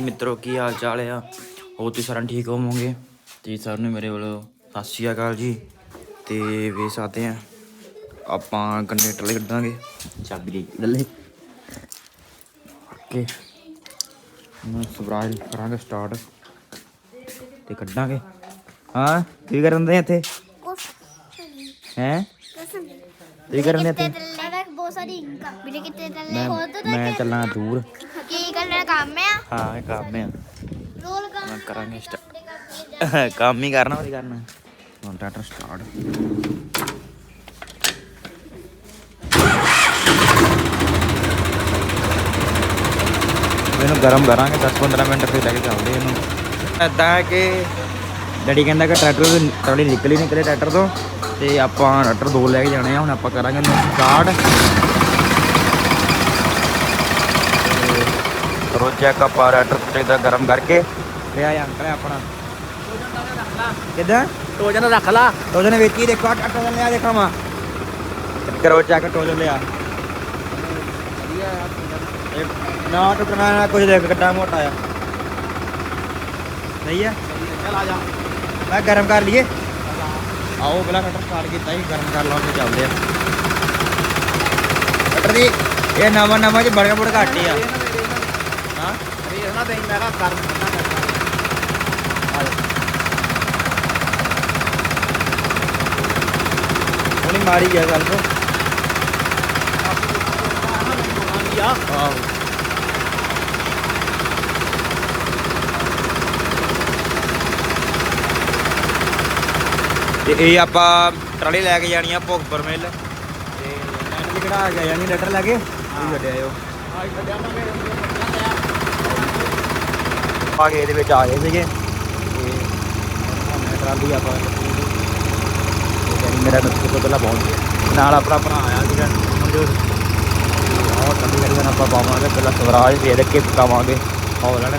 ਮਿੱਤਰੋ ਕੀ ਹਾਲ ਚਾਲ ਆ? ਹੋ ਤੁਸੀਂ ਸਾਰਿਆਂ ਠੀਕ ਹੋਵੋਗੇ? ਤੇ ਸਾਰਿਆਂ ਨੂੰ ਮੇਰੇ ਵੱਲੋਂ ਸਤਿ ਸ਼੍ਰੀ ਅਕਾਲ ਜੀ। ਤੇ ਵੇਖ ਸਕਦੇ ਆ ਆਪਾਂ ਕੰਡਕਟਰ ਲਈ ਕੱਢਾਂਗੇ। ਚਾਬੀ ਦੇ ਲੱਲੇ ਓਕੇ। ਮੈਂ ਸਵਰਾਜ ਕਰਾਂਗੇ ਸਟਾਰਟ ਤੇ ਕੱਢਾਂਗੇ। ਹਾਂ ਕੀ ਕਰਨ ਦੇ ਇੱਥੇ? ਹੈ? ਕੀ ਕਰਨ ਦੇ ਇੱਥੇ? ਮੈਂ ਬਹੁਤ ਸਾਰੀ ਇੰਕਾਂ ਵੀਰੇ ਕਿਤੇ ਚੱਲੇ ਮੈਂ ਦੂਰ। ਕੰਮ ਆ? ਹਾਂ ਇਹ ਕੰਮ ਆ। ਰੋਲ ਕਰ ਮੈਂ ਕਰਾਂਗੇ ਸਟਾਰਟ ਕੰਮ ਹੀ ਕਰਨਾ ਹੋਰ ਕਰਨਾ ਹੁਣ ਟਾਟਾ ਸਟਾਰਟ ਇਹਨੂੰ ਗਰਮ ਕਰਾਂਗੇ 10-15 ਮਿੰਟ ਫਿਰ ਲੈ ਕੇ ਚੱਲਦੇ ਇਹਨੂੰ। ਇਦਾਂ ਕਿ ਡੈਡੀ ਕਹਿੰਦਾ ਕਿ ਟਰੈਕਟਰ ਤੋਂ ਟਰਾਲੀ ਨਿਕਲ ਹੀ ਨਿਕਲੇ ਟਰੈਕਟਰ ਤੋਂ ਤੇ ਆਪਾਂ ਟਰੈਕਟਰ ਦੋ ਲੈ ਕੇ ਜਾਣੇ ਆ ਹੁਣ ਆਪਾਂ ਕਰਾਂਗੇ ਇਹਨੂੰ ਸਟਾਰਟ ਕਰੋ ਚੈੱਕ ਆਪਾਂ ਟਰੈਕਟਰ ਤੇ ਦਾ ਗਰਮ ਕਰਕੇ। ਤੇ ਆ ਅੰਕਲ ਹੈ ਆਪਣਾ। ਕਿਦਾਂ? ਟੋਜਨ ਰੱਖ ਲਾ। ਟੋਜਨ ਵਿੱਚ ਹੀ ਦੇਖੋ ਆ ਟੋਜਨ ਲਿਆ ਦੇਖਾਂ ਮਾ ਕਰੋ ਚੈੱਕ ਟੋਜਨ ਲਿਆ। ਇਹ ਨਾ ਟੁੱਟਣਾ ਨਾ ਕੁਝ ਦੇਖ ਕਿੱਡਾ ਮੋਟਾ ਆ। ਸਹੀ ਆ? ਚੱਲ ਆ ਜਾ। ਮੈਂ ਗਰਮ ਕਰ ਲਈਏ। ਆਓ ਪਹਿਲਾਂ ਕਟਰ ਸਟਾਰਟ ਕੀਤਾ ਸੀ ਗਰਮ ਕਰ ਲਾਉਣ ਤੇ ਚੱਲਦੇ ਆ। ਕਟਰ ਦੀ ਇਹ ਨਵਾਂ ਨਵਾਂ ਚ ਬੜੀਆਂ ਬੜ ਘੱਟ ਹੀ ਆ। ਹਾਂ ਮੈਂ ਕਿਹਾ ਕਰ ਹੁਣੀ ਮਾਰੀ ਗਿਆ ਗੱਲ ਤੋਂ। ਆ ਆਹੋ। ਤੇ ਇਹ ਆਪਾਂ ਟਰਾਲੀ ਲੈ ਕੇ ਜਾਣੀ ਆ ਭੋਗਪੁਰ ਮਿਲ। ਤੇ ਮੈਨੂੰ ਵੀ ਕਿਹੜਾ ਆ ਗਿਆ ਜਾਨੀ ਲੈਟਰ ਲੈ ਕੇ। ਛੱਡਿਆ ਆਇਓ। ਆ ਛੱਡਿਆ ਨਾ ਮੇਰੇ ਆ ਕੇ ਇਹਦੇ ਵਿੱਚ ਆ ਗਏ ਸੀਗੇ। ਤੇ ਮੈਂ ਟਰਾਲੀ ਆਪਾਂ ਮੇਰਾ ਨੁਕਸ ਤੋਂ ਪਹਿਲਾਂ ਪਹੁੰਚ ਗਿਆ ਨਾਲ ਆਪਣਾ ਭਰਾ ਆਇਆ ਸੀਗਾ, ਮਨਜੋਤ। ਆਹ ਟਰਾਲੀ ਕਰੀ ਆਪਾਂ ਪਾਵਾਂਗੇ, ਪਹਿਲਾਂ ਸਵਰਾਜ ਫੇਰ ਕੇ ਪਕਾਵਾਂਗੇ ਹੌਲੈਂਡ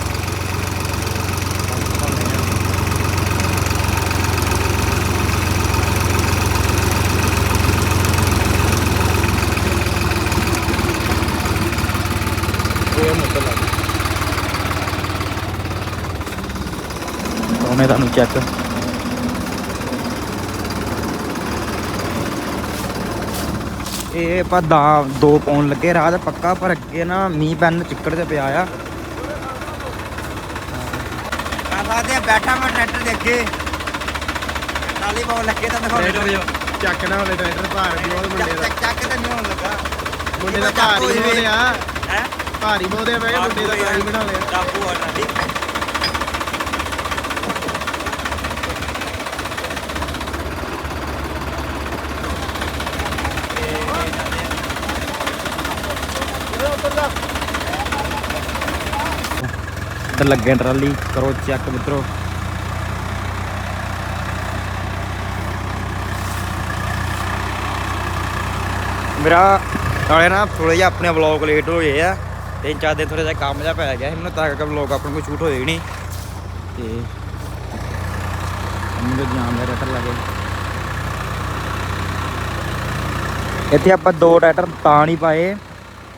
ਉਹ ਮੁੱਕ ਲੱਗ ਉਹਨੇ ਤੁਹਾਨੂੰ ਚੈੱਕ ਇਹ ਆਪਾਂ ਦਾ ਦੋ ਪਾਉਣ ਲੱਗੇ ਰਾਹ ਦਾ ਪੱਕਾ ਪਰ ਅੱਗੇ ਨਾ ਮੀਂਹ ਪੈਣ ਚਿੱਕੜ ਤੇ ਪਿਆ ਆ। ਆ ਸਕਦੇ ਆ ਬੈਠਾ ਮੈਂ ਟਰੈਕਟਰ ਦੇ ਅੱਗੇ। ਟਾਲੀ ਪਾਉਣ ਲੱਗੇ ਤਾਂ ਦਿਖਾਉਣੇ ਚੱਕ ਨਾ ਹੋਵੇ ਟਰੈਕਟਰ ਭਾਰ ਬਹੁਤ ਮੁੰਡੇ ਦਾ। ਚੱਕ ਚੱਕ ਤੇ ਨਹੀਂ ਹੋਣ ਲੱਗਾ। ਮੁੰਡੇ ਦਾ ਭਾਰ ਹੀ ਬਹੁਤ ਆ। ਹੈ? ਭਾਰੀ ਬਹੁਤ ਆ ਮੈਂ ਮੁੰਡੇ ਦਾ ਭਾਰ ਹੀ ਬਣਾ ਲਿਆ। ਟਾਪੂ ਆ ਟਾਲੀ ਇੱਧਰ ਲੱਗੇ ਟਰਾਲੀ, ਕਰੋ ਚੈੱਕ ਮਿੱਤਰੋ। ਮੇਰਾ ਨਾਲੇ ਨਾ ਥੋੜੇ ਜਿਹਾ ਆਪਣੇ ਵਲੌਗ ਲੇਟ ਹੋਏ ਆ, ਤਿੰਨ ਚਾਰ ਦਿਨ ਥੋੜਾ ਜਿਹਾ ਕੰਮ ਜਿਹਾ ਪੈ ਗਿਆ ਸੀ ਮੈਨੂੰ, ਤਾਂ ਕਰਕੇ ਵਲੌਗ ਆਪਣੇ ਕੋਲ ਸ਼ੂਟ ਹੋਏ ਹੀ ਨਹੀਂ। ਤੇ ਮੈਨੂੰ ਜਾਣ ਦਾ ਰਟਰ ਲੱਗੇ। ਇੱਥੇ ਆਪਾਂ ਦੋ ਟਰੈਕਟਰ ਤਾਂ ਨਹੀਂ ਪਾਏ,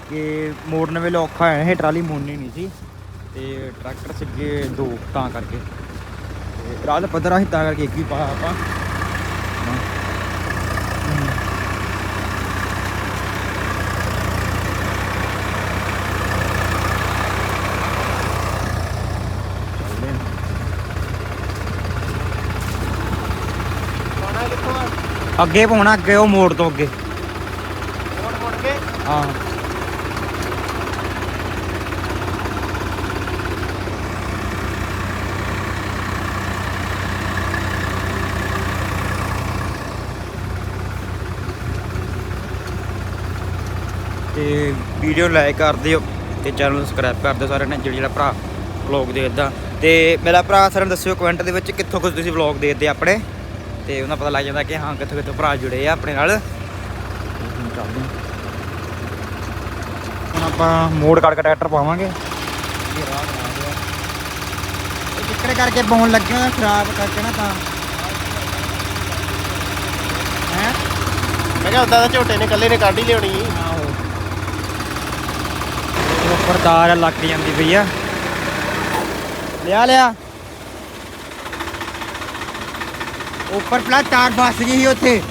ਕਿ ਮੋੜਨ ਵੇਲੇ ਔਖਾ ਹੋਇਆ ਇਹ ਟਰਾਲੀ ਮੋੜਨੀ ਨਹੀਂ ਸੀ। ਤੇ ਟਰੈਕਟਰ ਸਿੱਗੇ ਦੋ ਤਾਂ ਕਰਕੇ। ਤੇ ਰਾਤ ਪੱਧਰਾ ਸੀ ਤਾਂ ਕਰਕੇ ਇੱਕ ਹੀ ਪਾਇਆ ਆਪਾਂ। ਅੱਗੇ ਪਾਉਣਾ ਅੱਗੇ ਉਹ ਮੋੜ ਤੋਂ ਅੱਗੇ। ਮੋੜ ਮੋੜ ਕੇ? ਹਾਂ। ਤੇ ਵੀਡੀਓ ਲਾਈਕ ਕਰ ਦਿਓ ਤੇ ਚੈਨਲ ਨੂੰ ਸਬਸਕ੍ਰਾਈਬ ਕਰ ਦਿਓ ਸਾਰਿਆਂ ਨੇ ਜਿਹੜੇ ਜਿਹੜਾ ਭਰਾ ਵਲੌਗ ਦੇਖਦਾ। ਤੇ ਮੇਰਾ ਭਰਾ ਸਾਰਿਆਂ ਨੂੰ ਦੱਸਿਓ ਕਮੈਂਟ ਦੇ ਵਿੱਚ ਕਿੱਥੋਂ ਕੁਝ ਤੁਸੀਂ ਵਲੌਗ ਦੇਖਦੇ ਆਪਣੇ? ਤੇ ਉਹਨਾਂ ਪਤਾ ਲੱਗ ਜਾਂਦਾ ਕਿ ਹਾਂ ਕਿੱਥੋਂ ਕਿੱਥੋਂ ਭਰਾ ਜੁੜੇ ਆ ਆਪਣੇ ਨਾਲ। ਹੁਣ ਆਪਾਂ ਮੋੜ ਕੱਢ ਕੇ ਟਰੈਕਟਰ ਪਾਵਾਂਗੇ। ਕਰਕੇ ਪਾਉਣ ਲੱਗੇ ਆ ਖਰਾਬ ਕਰਕੇ ਨਾ ਤਾਂ। ਹੈ? ਮੈਂ ਕਿਹਾ ਉਦਾਂ ਦਾ ਝੋਟੇ ਨੇ ਇਕੱਲੇ ਨੇ ਕੱਢ ਹੀ ਲਿਆਉਣੀ। ਉੱਪਰ ਤਾਰ ਲੱਗ ਜਾਂਦੀ ਪਈ ਆ। ਲਿਆ ਲਿਆ। ਉੱਪਰ ਪਲਾ ਤਾਰ ਫਸ ਗਈ ਸੀ ਉੱਥੇ।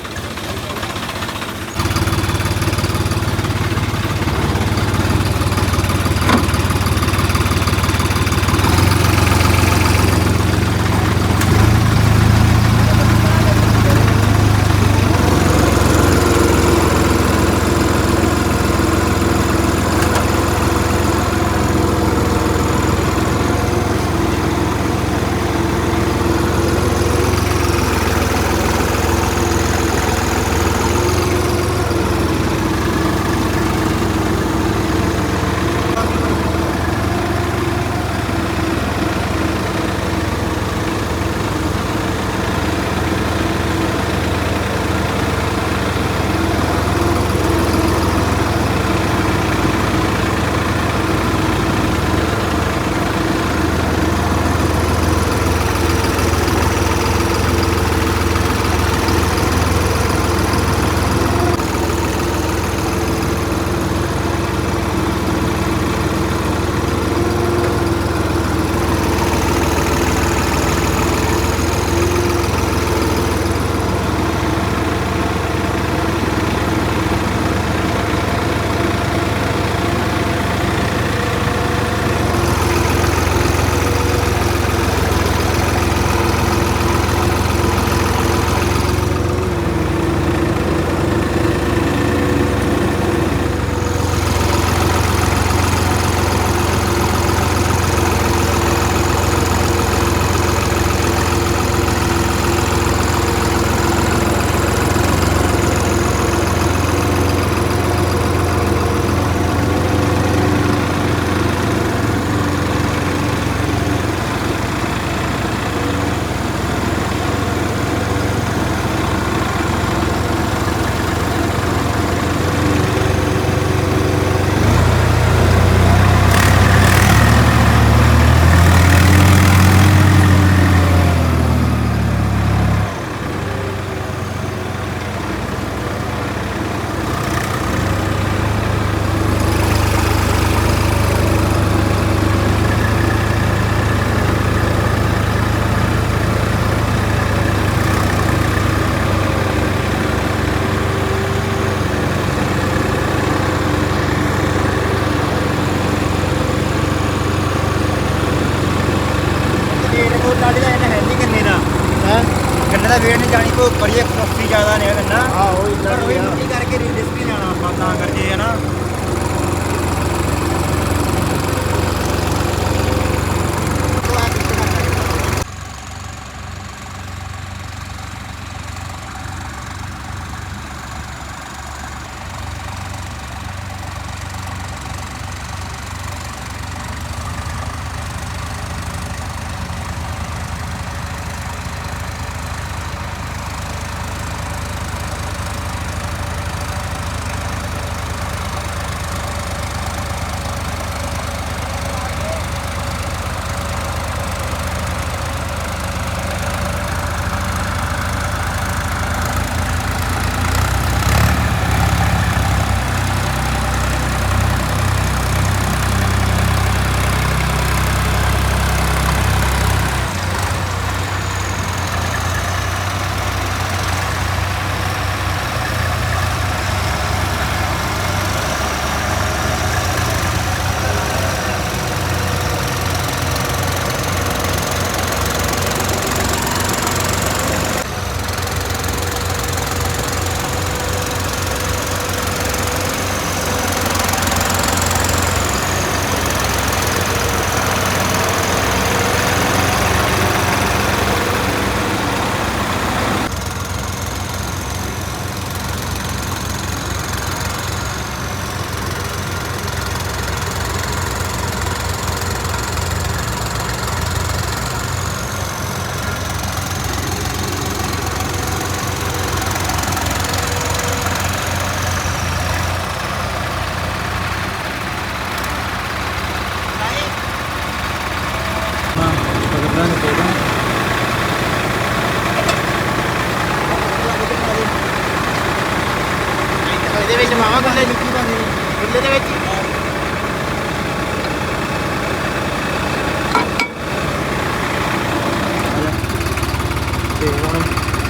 हाँ वही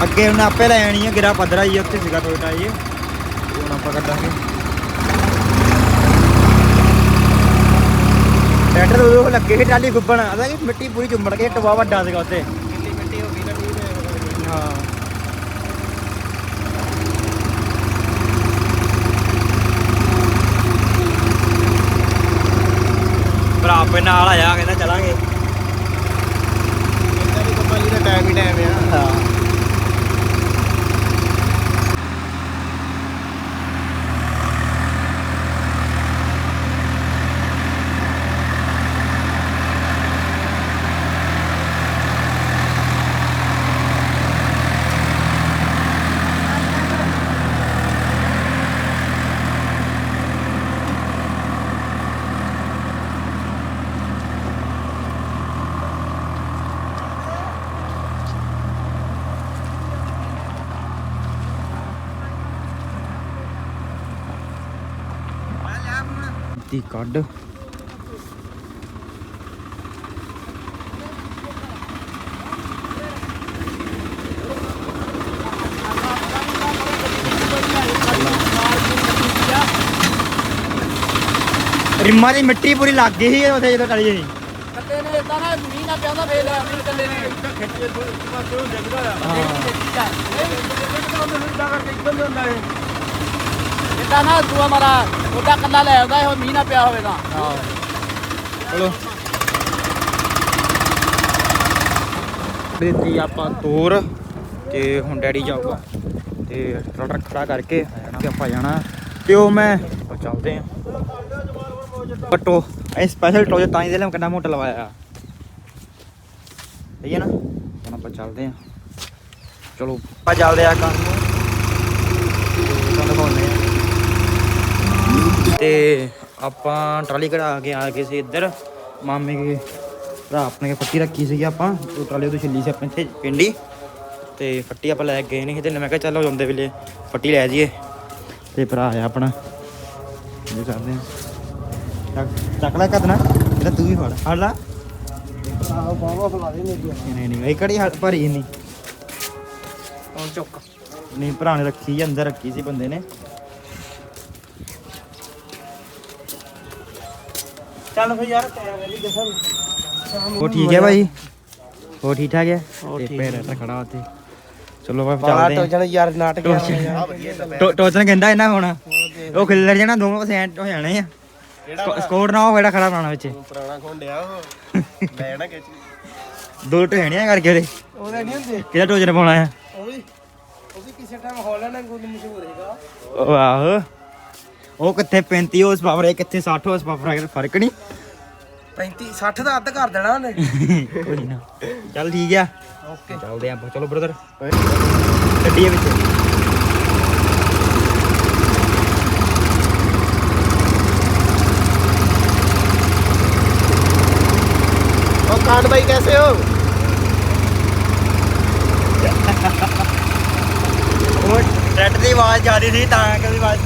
ਅੱਗੇ ਹੁਣ ਆਪੇ ਲੈ ਆਣੀ ਹੈ ਗਿਰਾ ਪੱਧਰਾ ਹੀ ਉੱਥੇ ਸੀਗਾ ਟੋਇਟਾ ਇਹ ਹੁਣ ਆਪਾਂ ਕੱਢਾਂਗੇ। ਟਰੈਕਟਰ ਉਹ ਲੱਗੇ ਸੀ ਟਾਲੀ ਗੁੱਬਣ। ਆਦਾ ਕਿ ਮਿੱਟੀ ਪੂਰੀ ਚੁੰਮੜ ਕੇ ਟਵਾ ਵੱਡਾ ਸੀਗਾ ਉੱਥੇ। ਮਿੱਟੀ ਮਿੱਟੀ ਹੋ ਗਈ ਨਾ ਹਾਂ। ਆਪੇ ਨਾਲ ਆਇਆ ਕਹਿੰਦਾ ਚਲਾਂਗੇ। ਇਦਾਂ ਦੀ ਕੰਪਨੀ ਦਾ ਟਾਈਮ ਹੀ ਟਾਈਮ ਆ। ਹਾਂ। ਦੀ ਕੱਢ। ਰਿੰਮਾਂ ਦੀ ਮਿੱਟੀ ਪੂਰੀ ਲੱਗ ਗਈ ਸੀ ਉਹਦੇ ਜਦੋਂ ਟਲੀ ਸੀ ਕੱਲੇ ਨੇ ਇਦਾਂ ਨਾ ਮੀਂਹ ਨਾ ਪਿਆਦਾ ਫੇਰ ਆਉਂਦੇ ਕੱਲੇ ਨੇ ਖਿੱਚ ਪਾਸੇ ਉਹ ਡਿੱਗਦਾ ਆ ਇਦਾਂ ਨਾ ਦੂਆ ਮਾਰਾ, ਉਹਦਾ ਕੱਲਾ ਲੈ ਆਉਂਦਾ, ਇਹੋ ਮੀਂਹ ਨਾ ਪਿਆ ਹੋਵੇ ਤਾਂ ਚਲੋ। ਦਿੱਤੀ ਆਪਾਂ ਤੋਰ ਤੇ ਹੁਣ ਡੈਡੀ ਜਾਊਗਾ। ਤੇ ਟਰੈਕਟਰ ਖੜਾ ਕਰਕੇ ਤੇ ਆਪਾਂ ਜਾਣਾ। ਤੇ ਉਹ ਮੈਂ ਉਹ ਚੱਲਦੇ ਆ। ਪਟੋ ਐ ਸਪੈਸ਼ਲ ਟੋਜ ਤਾਂ ਹੀ ਦੇ ਲਈ ਕਿੰਨਾ ਮੋਟਾ ਲਵਾਇਆ ਸਹੀ ਹੈ ਨਾ? ਹੁਣ ਆਪਾਂ ਚੱਲਦੇ ਆ। ਚਲੋ, ਆਪਾਂ ਚੱਲਦੇ ਆ ਕੰਮ ਨੂੰ। ਤੇ ਤੁਹਾਨੂੰ ਦਿਖਾਉਂਦੇ ਆ। ਤੇ ਆਪਾਂ ਟਰਾਲੀ ਕਢਾ ਕੇ ਆ ਗਏ ਸੀ ਇੱਧਰ। ਮਾਮੇ ਕੇ ਭਰਾ ਆਪਣੇ ਕੇ ਫੱਟੀ ਰੱਖੀ ਸੀਗੀ ਆਪਾਂ। ਉਹ ਟਰਾਲੀ ਤੋਂ ਛਿੱਲੀ ਸੀ ਆਪਣੇ ਇੱਥੇ ਪਿੰਡੀ। ਤੇ ਫੱਟੀ ਆਪਾਂ ਲੈ ਕੇ ਗਏ ਨਹੀਂ ਤੇ ਮੈਂ ਕਿਹਾ ਚੱਲ ਜਾਂਦੇ ਵੇਲੇ ਫੱਟੀ ਲੈ ਜਾਈਏ। ਤੇ ਭਰਾ ਆਇਆ ਆਪਣਾ। ਇਹ ਕਰਦੇ ਆ। ਚੱਕ- ਲੈ ਕਦਨਾ ਇਹਦਾ ਤੂੰ ਵੀ ਫੜ। ਫੜ ਲਾ। ਆਹ ਬਾਵਾ ਫਲਾ ਦੇ ਮੇਰੀ ਨਹੀਂ ਨਹੀਂ। ਇਹ ਹਲ- ਭਰੀ ਨਹੀਂ ਹੁਣ ਚੁੱਕ। ਨਹੀਂ ਭਰਾ ਨੇ ਰੱਖੀ ਸੀ, ਅੰਦਰ ਰੱਖੀ ਸੀ ਬੰਦੇ ਨੇ। ਚੱਲ ਫੇ ਯਾਰ ਟਾਈਮ ਵਾਲੀ ਕਿਸਮ ਉਹ ਠੀਕ ਹੈ ਭਾਈ? ਉਹ ਠੀਕ ਠਾਕ। ਹੈ ਤੇ ਪੈਰ ਤਾਂ ਖੜਾ ਉੱਥੇ। ਚਲੋ ਬਾਲਾ ਚੱਲਦੇ ਟੋ ਹਾਂ। ਜਣ ਯਾਰ ਨਾਟਕ ਟੋਚ- ਟੋ- ਟੋਚਨ ਕਹਿੰਦਾ ਇਹਨਾਂ ਹੁਣ। ਉਹ ਖਿੱਲਰ ਜਾਣਾ ਦੋਵੇਂ ਸੈਂਟ ਹੋ ਜਾਣੇ ਆ। ਸਕੋ- ਸਕੋਰ ਨਾ ਉਹ ਜਿਹੜਾ ਖੜਾ ਪਾਣਾ ਵਿੱਚ। ਪੁਰਾਣਾ ਖੋਂਡਿਆ ਉਹ। ਲੈ ਨਾ ਖਿੱਚ ਦੋ ਟਹਿਣੀਆਂ ਕਰਕੇ ਉਹਦੇ। ਉਹਦੇ ਨਹੀਂ ਹੁੰਦੇ? ਕਿਹਦਾ ਟੋਚਨ ਪਾਉਣਾ ਆ? ਉਹ ਵੀ ਉਹ ਵੀ ਕਿਸੇ ਟਾਈਮ ਹਾਲੈਂਡ ਵਾਂਗੂ ਮਸ਼ਹੂਰ ਹੈਗਾ। ਉਹ ਆਹੋ। ਉਹ ਕਿੱਥੇ 35 ਉਸ ਪਾਵਰ ਹੈ ਕਿੱਥੇ 60 ਉਸ ਪਾਵਰ ਹੈ ਫ਼ਰਕ ਨਹੀਂ। 35 60 ਦਾ ਅੱਧ ਕਰ ਦੇਣਾ ਉਹਨੇ। ਕੋਈ ਨਾ। ਚੱਲ ਠੀਕ ਆ। ਓਕੇ। ਚੱਲਦੇ ਆਪਾਂ। ਚਲੋ ਬ੍ਰਦਰ ਗੱਡੀ ਵਿੱਚ। ਉਹ ਕਾਟ ਭਾਈ ਕੈਸੇ ਹੋ? ਉਹ ਟਰੈਕਟਰ ਦੀ ਆਵਾਜ਼ ਜਾ ਰਹੀ ਸੀ ਤਾਂ ਕਿ ਆਵਾਜ਼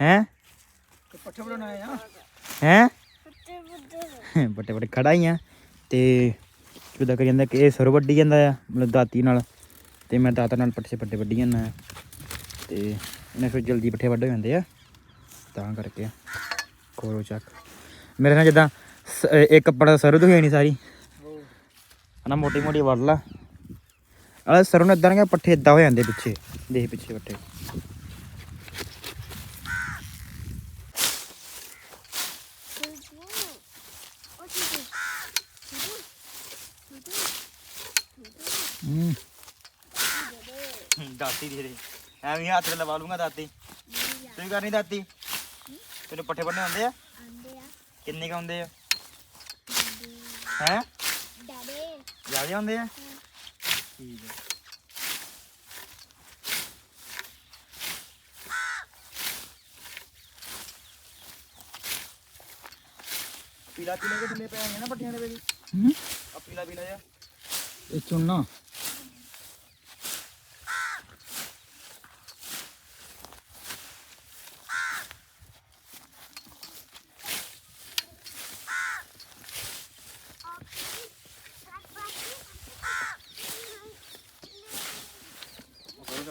ਹੈਂ ਪੱਠੇ ਵੜਨਾ ਆ। ਹੈ ਵੱਡੇ ਵੱਡੇ ਖੜਾ ਹੀ ਆ ਤੇ ਕਿਦਾਂ ਕਰੀ ਜਾਂਦਾ ਕਿ ਇਹ ਸਰ ਵੱਡੀ ਜਾਂਦਾ ਆ ਮਤਲਬ ਦਾਤੀ ਨਾਲ। ਤੇ ਮੈਂ ਦਾਤਾ ਨਾਲ ਪੱਠੇ ਵੱਡੇ ਵੱਡੀ ਜਾਂਦਾ ਤੇ ਇਹਨੇ ਫਿਰ ਜਲਦੀ ਪੱਠੇ ਵੱਡੇ ਜਾਂਦੇ ਆ। ਤਾਂ ਕਰਕੇ ਕੋਰੋ ਚੱਕ। ਮੇਰੇ ਨਾਲ ਜਦਾਂ ਇੱਕ ਕੱਪੜਾ ਸਰੋਂ ਤੋਂ ਹੀ ਨਹੀਂ ਸਾਰੀ। ਨਾ ਮੋਟੀ ਮੋਟੀ ਵੱਢ ਲਾ। ਅਰੇ ਸਰੋਂ ਨੇ ਇਦਾਂ ਪੱਠੇ ਇਦਾਂ ਹੋ ਜਾਂਦੇ ਪਿੱਛੇ। ਦੇਖ ਪਿੱਛੇ ਪੱਠੇ। ਹੂੰ। ਦਾਤੀ ਦੇ ਦੇ ਐਵੇਂ ਹੱਥ ਤੇ ਲਵਾ ਲੂੰਗਾ ਦਾਤੀ। ਤੂੰ ਕਰਨੀ ਦਾਤੀ। ਤੈਨੂੰ ਪੱਠੇ ਬੰਨੇ ਹੁੰਦੇ ਆ? ਕਿੰਨੇ ਕ ਹੁੰਦੇ ਆ? ਹੈ? ਜ਼ਿਆਦਾ ਹੁੰਦੇ ਆ? ਠੀਕ ਹੈ ਪੀਲਾ ਪੀਲਾ ਕੇ ਥੱਲੇ ਪੈ ਆਏ ਨਾ ਪੱਟੀਆਂ ਦੇ ਵਿੱਚ? ਹੂੰ। ਆ ਪੀਲਾ ਪੀਲਾ ਜਿਹਾ। ਇਹ ਚੁੰਨਾ।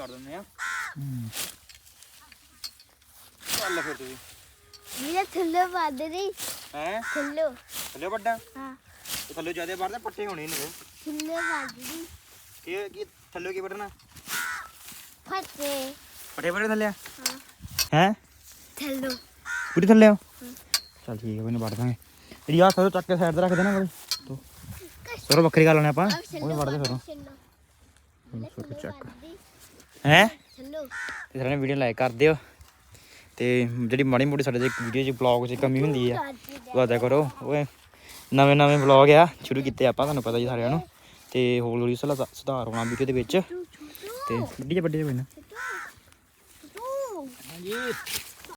ਕਰ ਦਿੰਦੇ ਆ ਹੂੰ ਚੱਲ ਫਿਰ ਤੁਸੀਂ ਵੀਰੇ ਥੱਲੇ ਵੱਧ ਰਹੀ ਹੈ ਥੱਲੇ ਥੱਲੇ ਵੱਡਾ ਹਾਂ ਤੇ ਥੱਲੇ ਜ਼ਿਆਦਾ ਵੜਦੇ ਪੱਟੇ ਹੋਣੇ ਨੇ ਥੱਲੇ ਵੱਧ ਰਹੀ ਕੀ ਕੀ ਥੱਲੇ ਕੀ ਵੱਢਣਾ ਫੱਟੇ ਪੱਟੇ ਵੱਡੇ ਥੱਲੇ ਹਾਂ ਹੈ ਥੱਲੇ ਪੂਰੀ ਥੱਲੇ ਆ ਚੱਲ ਠੀਕ ਹੈ ਮੈਨੂੰ ਵੱਢ ਦਾਂਗੇ ਜਿਹੜੀ ਆ ਸਰੋਂ ਚੱਕ ਕੇ ਸਾਈਡ ਤੇ ਰੱਖ ਦੇਣਾ ਬੜੀ ਤੋ ਸਰੋਂ ਵੱਖਰੀ ਕਰ ਲੈਣੇ ਆਪਾਂ ਉਹ ਵੀ ਵੱਢਦੇ ਸਰੋਂ ਸਰੋਂ ਚੱਕ ਹੈ? ਤੇ ਸਾਰੇ ਵੀਡੀਓ ਲਾਈਕ ਕਰ ਦਿਓ। ਤੇ ਜਿਹੜੀ ਮਾੜੀ ਮੋਟੀ ਸਾਡੇ ਦੇ ਵੀਡੀਓ 'ਚ ਬਲੌਗ 'ਚ ਕਮੀ ਹੁੰਦੀ ਆ ਉਹ ਆਦਾ ਕਰੋ। ਓਏ ਨਵੇਂ ਨਵੇਂ ਬਲੌਗ ਆ ਸ਼ੁਰੂ ਕੀਤੇ ਆਪਾਂ ਤੁਹਾਨੂੰ ਪਤਾ ਜੀ ਸਾਰਿਆਂ ਨੂੰ। ਤੇ ਹੌਲੀ ਹੌਲੀ ਸੁਧਾ- ਸੁਧਾਰ ਹੋਣਾ ਵੀਡੀਓ ਦੇ ਵਿੱਚ। ਤੇ ਵੱਡੀ ਵੱਡੀ ਕੋਈ ਨਾ। ਹਾਂਜੀ।